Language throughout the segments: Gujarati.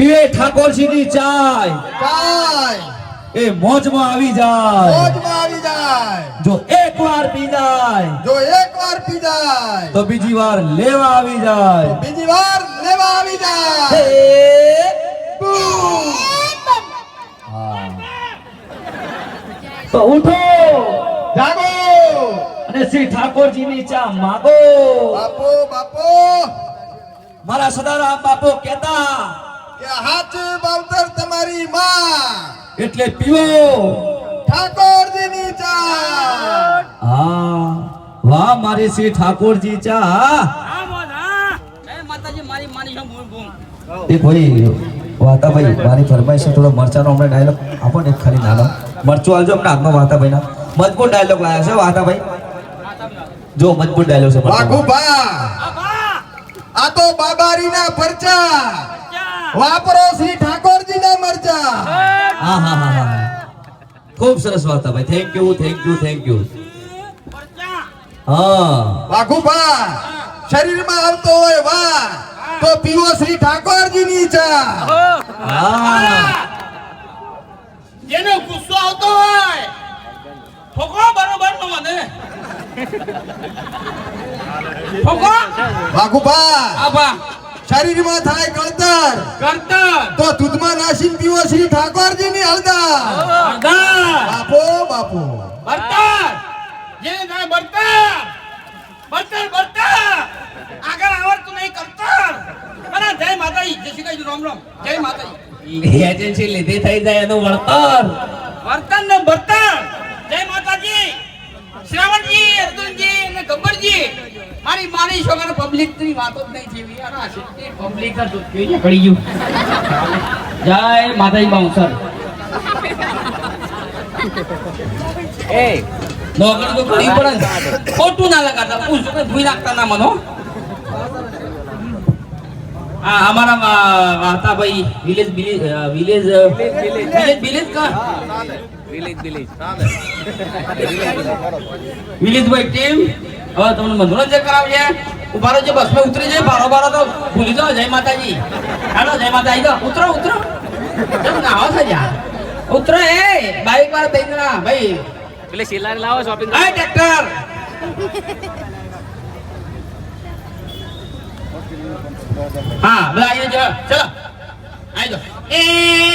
પીવે ઠાકોરજીની ચાય. ચાય. એ મોજમાં આવી જાય. મોજમાં આવી જાય. જો એક વાર પી જાય જો એક વાર પી જાય. તો બીજી વાર લેવા આવી જાય. બીજી વાર લેવા આવી જાય. તો ઉઠો. જાગો. અને શ્રી ઠાકોરજીની ચા માગો. બાપો બાપો. મારા સદારામ બાપો કહેતા કે બાવતર તમારી માં. એટલે પીવો. ઠાકોરજીની ચા. હા વાહ મારી શ્રી ઠાકોરજી ચા હા. મોજ હા જય માતાજી મારી માની છે બૂમ બૂમ એ ભાઈ મારી ફરમાઈશ છે થોડો મરચાનો હમણાં ડાયલોગ આપો ને ખાલી નાનો. મરચું આલજો હમણાં હાથમાં વાતા ના મજબૂત ડાયલોગ લાયા છે વાતાભાઈ. જો મજબૂત ડાયલોગ છે. વાઘુભા. આ તો બાબારીના પરચા. વાપરો શ્રી ઠાકોરજીના મરચા. હા. હા હા હા ખૂબ સરસ વાર્તા ભાઈ. Thank you thank you thank you હા. વાઘુભા શરીરમાં આવતો હોય વા તો પીવો શ્રી ઠાકોરજીની ચા. હા. જેને ગુસ્સો આવતો હોય. ઠોકો બરોબર નો મને. ઠોકો વાઘુભા આબા શરીરમાં થાય કળતર કરતર તો દૂધમાં નાસીન પીવો શ્રી ઠાકોરજીની હળદર. અગર બાપો બાપો. બરતર. જે થાય બરતર. બરતર બરતર. આગળ આવડતું નહીં કરતર અરે જય માતાજી. જય શ્રી કૃષ્ણ. રામ રામ. જય માતાજી. એજન્સી લીધી થઈ જાય એનું વળતર વર્તન ને બર્તન જય માતાજી શ્રાવણજી અર્જુનજી અને ગબ્બરજી મારી માની છોકરા પબ્લિકની વાતો જ નહીં જેવી. આ પબ્લિક જ ગયું. જય માતાજી બાઉન્સર એ. નોકરી તો કરવી પડે. ખોટું ના લગાતા પૂછ ભૂઈ નાખતા ના મનો આ અમારા વાર્તાભાઈ વિલેજ વિલેજ અ, વિલેજ અ, વિલેજ વિલેજ કા? વિલેજભાઈ ટીમ હવે તમને મનોરંજન કરાવજે. ઊભા રહેજો બસમાં ઉતરી જાય બારો બારો તો ભૂલી જાઓ. જય માતાજી. હાલો જય માતાજી. તો ઉતરો ઉતરો. કેમ ના છે યાર. ઉતરો એ બાઈક વાળા ગયા ભાઈ. પેલે શિલાર લાવો શોપિંગ આ ટ્રેક્ટર હા બધા આવી જાઓ ચલો. આવી જાઓ. એ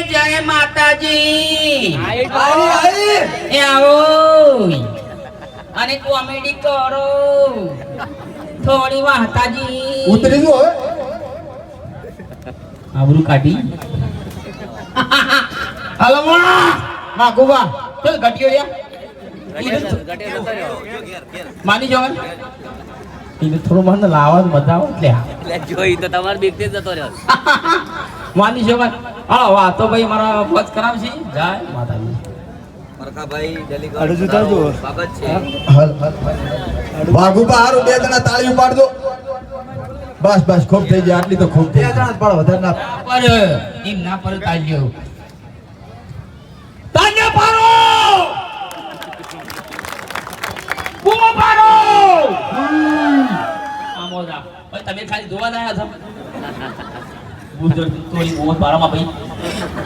જય માતાજી. એ આવો. અને કોમેડી કરો. થોડી વાહતાજી ઉતરી જો હવે? આબરૂ કાઢી. હાલો માં માગુબા ચલ ગટિયો યાર માની જવાન એને થોડું મને લાવો મજા આવો એટલે જોઈ તો તમારે બીકતે જતો રહ્યો માની જવાન હા વાહ તો ભાઈ મારા જય માતાજી. છે. તાળી ઉપાડજો. બસ બસ ખૂબ થઈ જાય આટલી તો ખૂબ થઈ જાય પણ વધારે ના પડે. એમ ના પડે તાલ્યો તમે ખાલી જોવા ના આવ્યા છો. ગુજર તોડી મોજ પારામાં ભાઈ.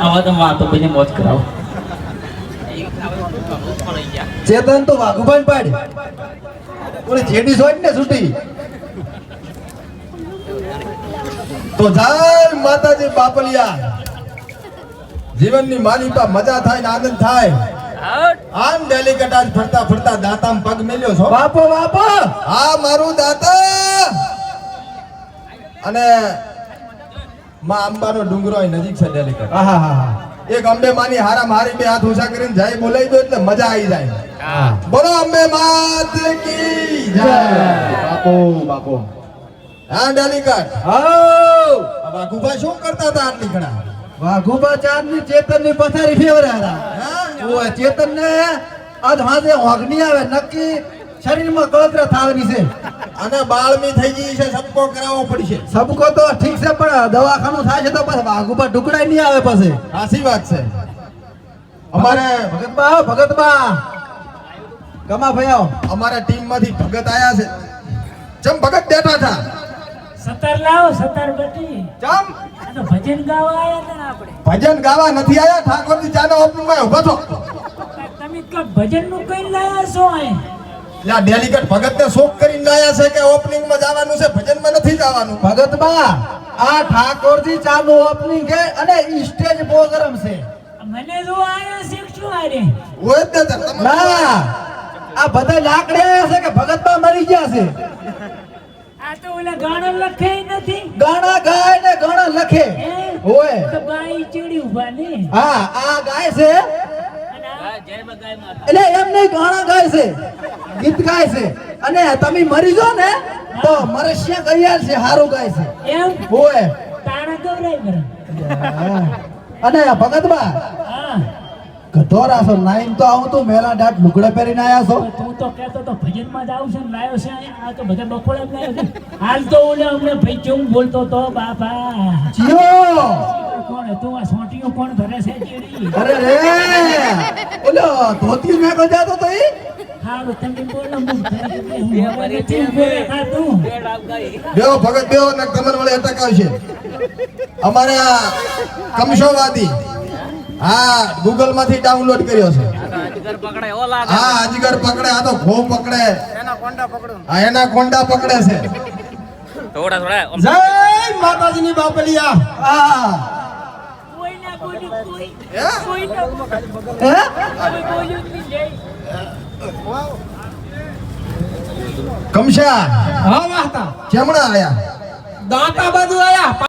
આવા તો વાતો ભાઈને મોજ કરાવો. ચેતન તો વાઘુભાઈ પાડ. ઓલી જેડી સોટ ને છૂટી. તો જય માતાજી બાપલિયા. જીવનની માલિકા મજા થાય ને આનંદ થાય. આમ ડેલિકેટ આજ ફરતા ફરતા દાતામ પગ મેલ્યો છો. બાપો બાપો! હા મારું દાતા. અને માં અંબાનો ડુંગરો નજીક છે ડેલિકેટ હા હા હા એક અંબે માની હારા મારી બે હાથ ઊંચા કરીને જય બોલાવી દો એટલે મજા આવી જાય. બોલો અંબે માત કી જય. બાપો બાપો. હા ડેલિકેટ! આ વાઘુભા શું કરતા હતા આટલી ઘણા? વાઘુબા ચાંદની ચેતનની પથારી ફેવરાયા હા? ઓય ચેતન ને આજ હાથે વાઘની આવે નક્કી શરીરમાં કળતરા થવાની છે. અને બાળમી થઈ ગઈ છે સબકો કરાવવો પડશે. સબકો તો ઠીક છે પણ દવાખાનું થાય છે તો પછી આઘુમાં ઢુકડાઈ નહીં આવે પછી. સાચી વાત છે. અમારે ભગતબા ભગતબા કમા ભાઈ આવો અમારા ટીમમાંથી ભગત આયા છે. ચમ ભગત બેઠા હતા સતર લાવો સતર બટી. ચમ. તો ભજન ગાવા આયા હતા આપણે. ભજન ગાવા નથી આયા? ઠાકોરજી ચાનો ઓપનમાં ઊભો છો તમે કા ભજનનું કઈ લાયા છો અહીં? યા ડેલિકેટ ભગતને શોક કરીને લાયા છે કે ઓપનિંગમાં જવાનું છે? ભજનમાં નથી જવાનું? ભગતબા આ ઠાકોરજી ચાલુ ઓપનિંગ છે અને ઈ સ્ટેજ પ્રોગ્રામ છે. મને જો આયા છે આરે. ઓય જ ને તાર, તમે. ના આ બધા લાકડે છે કે ભગતબા મરી ગયા છે? આ તો ઓલા ગાણો લખે નથી. ગાણા ગાય ને ગાણા લખે. ઓય તો બાઈ ચડી ઊભા ને. હા આ ગાય છે અને આ જય બગાય માતા એટલે એમ નહીં ગાણા ગાય છે ગીત ગાય છે. અને તમે મરી જો ને તો મરસ્યા કૈયાર છે હારું ગાય છે. એમ? હોય. તાણા ગવરાય બરા અને ભગતબા હા. ગધોરા છો નાઈન તો આવું તો મેલા ડાટ લુગડા પહેરીને આયા છો. તું તો કહેતો તો ભજનમાં જ છે ને લાયો છે. આ તો બધા બખોડા લાયો છે. હાલ તો ઓલે અમને ભાઈ કેવું બોલતો તો બાપા. જીઓ. કોણ હતું? આ સોટીઓ કોણ ભરે છે ચીડી અરે રે! ઓલો ધોતી મે કો જાતો તો ઈ હારું તમે બોલો હું હું હવે નથી ઊભો તું. બે ડાબ ગાઈ. ભગત બેહો ને કમર વળે અટક આવશે. અમારે આ કમશોવાદી હા ગૂગલમાંથી ડાઉનલોડ કર્યો છે. અજગર પકડે હા અજગર પકડે આ તો ઘો પકડે. હા એના કોંડા પકડે છે. થોડા થોડા જય માતાજીની બાપલિયા. આ કમશા. હા વાહતા કેમણા આયા દાંતા બાજુ આયા.